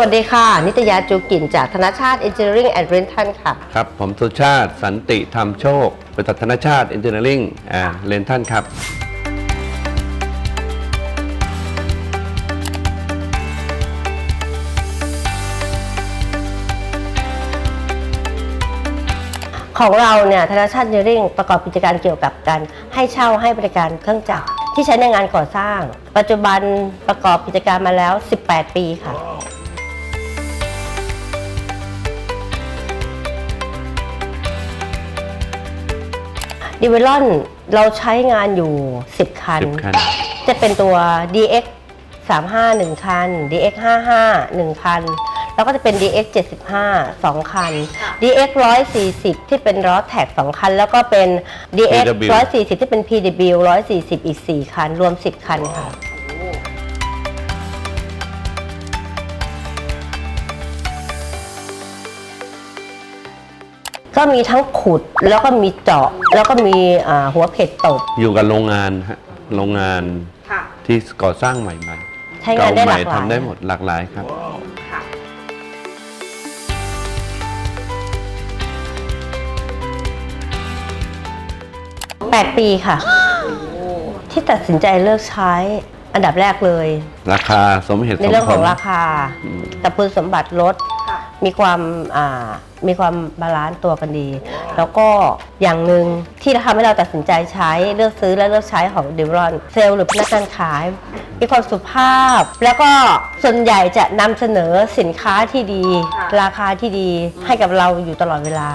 วัสดีค่ะ นิตยาจูกินจากธนชาติ Engineering and Rental ค่ะ ครับ ผมสุชาติสันติธรรมโชคบริษัทธนชาติ e n g i n e e r i n g อ่าเลนท่านครับของเราเนี่ยธนชาติ Engineering ประกอบกิจการเกี่ยวกับการให้เช่าให้บริการเครื่องจักรที่ใช้ในงานก่อสร้าง ปัจจุบันประกอบกิจการมาแล้ว 18 ปีค่ะ ดิวิลอนเราใช้งานอยู่ 10 คัน 10 คัน จะเป็นตัว DX 35 1 คัน DX 55 1 คัน แล้วก็จะเป็น DX 75 2 คัน DX 140 ที่เป็นล้อแท็ก 2 คัน แล้วก็เป็น DX PW 140 ที่เป็น PW 140 อีก 4 คัน รวม 10 คันค่ะ ก็มีทั้งขุดแล้วก็มีเจาะ แล้วก็มีอ่าหัวเพชรตบ อยู่กับโรงงานฮะโรงงานค่ะ ที่ก่อสร้างใหม่ใช้ๆงานได้หใหลาม่กหลายทำได้หมดหลากหลายครับ ค่ะ8ปีค่ะ ที่ตัดสินใจเลิกใช้อันดับแรกเลย ราคาสมเหตุในสมเรื่องผขลองราคาอืมกับคุณสมบัติรถ ค่ะ มีความอ่า มีความบาลานซ์ตัวกันดี แล้วก็อย่างหนึ่งที่ทำให้เราตัดสินใจใช้เลือกซื้อและเลือกใช้ของดิวรอนเซลล์หรือพนักงานขาย มีความสุภาพ แล้วก็ส่วนใหญ่จะนำเสนอสินค้าที่ดี ราคาที่ดีให้กับเราอยู่ตลอดเวลา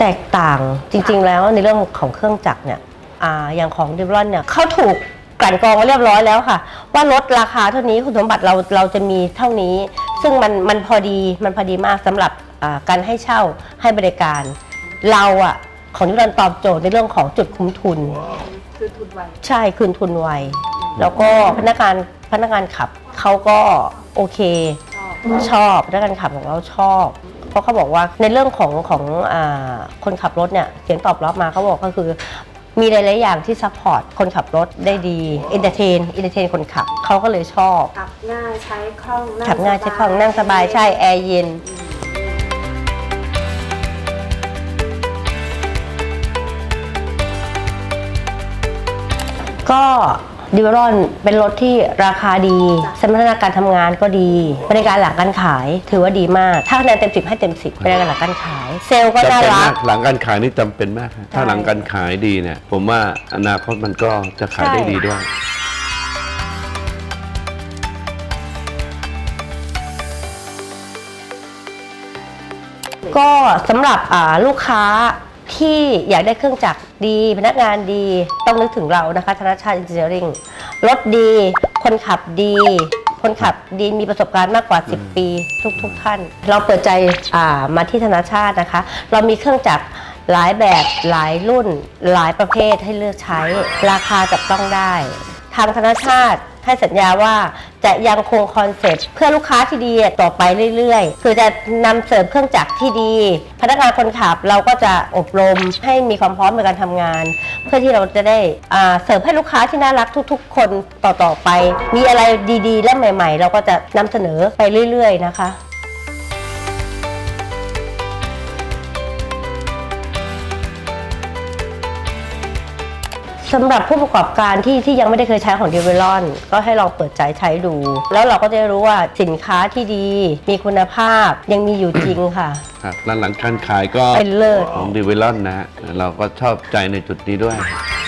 แตกต่างจริงๆแล้วในเรื่องของเครื่องจักรเนี่ยออย่างของดิบรอนเนี่ยเขาถูก กลั่นกรองไว้เรียบร้อยแล้วค่ะ ว่าลดราคาเท่านี้คุณสมบัติเราเราจะมีเท่านี้ ซึ่งมันมันพอดีมันพอดีมากสำหรับอ่าการให้เช่าให้บริการ เราอะของดิบรอนตอบโจทย์ในเรื่องของจุดคุ้มทุน คือทุนไวใช่คืนทุนไวแล้วก็พนักงานพนักงานขับเขาก็โอเค ชอบชอบพนักงานขับของเราชอบ เพราะเขาบอกว่าในเรื่องของของอาคนขับรถเนี่ยเสียงตอบรับมาเขาบอกก็คือ มีหลาย ๆ อย่างที่ซัพพอร์ตคนขับรถได้ดี เอนเตอร์เทน เอนเตอร์เทนคนขับเขาก็เลยชอบ ขับง่ายใช้คล่องนั่ขับง่ายใช้คล่องนั่งสบายใช่ แอร์เย็น ก็ ดิวรอนเป็นรถที่ราคาดีสมรรถนะการทำงานก็ดีบริการหลังการขายถือว่าดีมาก ถ้าคะแนนเต็มสิบให้เต็มสิบบริการหลังการขาย เซลล์ก็จำน่าเป็นรัมากกหลังการขายนี่จำเป็นมากฮะถ้าใช่หลังการขายดีเนี่ย ผมว่าอนาคตมันก็จะขายได้ใช่ดีด้วยก็สำหรับอ่าลูกค้า ที่อยากได้เครื่องจักรดี พนักงานดีต้องนึกถึงเรานะคะธนชาติ Engineering รถดี คนขับดี คนขับดีมีประสบการณ์มากกว่า 10 ปีทุกๆทท่าน เราเปิดใจอ่ามาที่ธนชาตินะคะ เรามีเครื่องจักรหลายแบบหลายรุ่น หลายประเภทให้เลือกใช้ราคาจับต้องได้ ทางธนชาติให้สัญญาว่า จะยังคงคอนเซ็ปต์เพื่อลูกค้าที่ดีต่อไปเรื่อยๆ คือจะนำเสริมเครื่องจักรที่ดี พนักงานคนขับเราก็จะอบรมให้มีความพร้อมในการทำงาน เพื่อที่เราจะได้อ่าเสิร์ฟให้ลูกค้าที่น่ารักทุก ๆ คนต่อๆไป มีอะไรดีๆ และใหม่ ๆ เราก็จะนำเสนอไปเรื่อย ๆ นะคะ สำหรับผู้ประกอบการที่ที่ยังไม่ได้เคยใช้ของ d e v e l o n ก็ให้ลองเปิดใจใช้ดู แล้วเราก็จะรู้ว่าสินค้าที่ดี มีคุณภาพยังมีอยู่จริงค่ะ ครับแล้วหลังการขายก็เป็นเลิศ ของดิวิลอนนะฮะเราก็ชอบใจในจุดนี้ด้วยค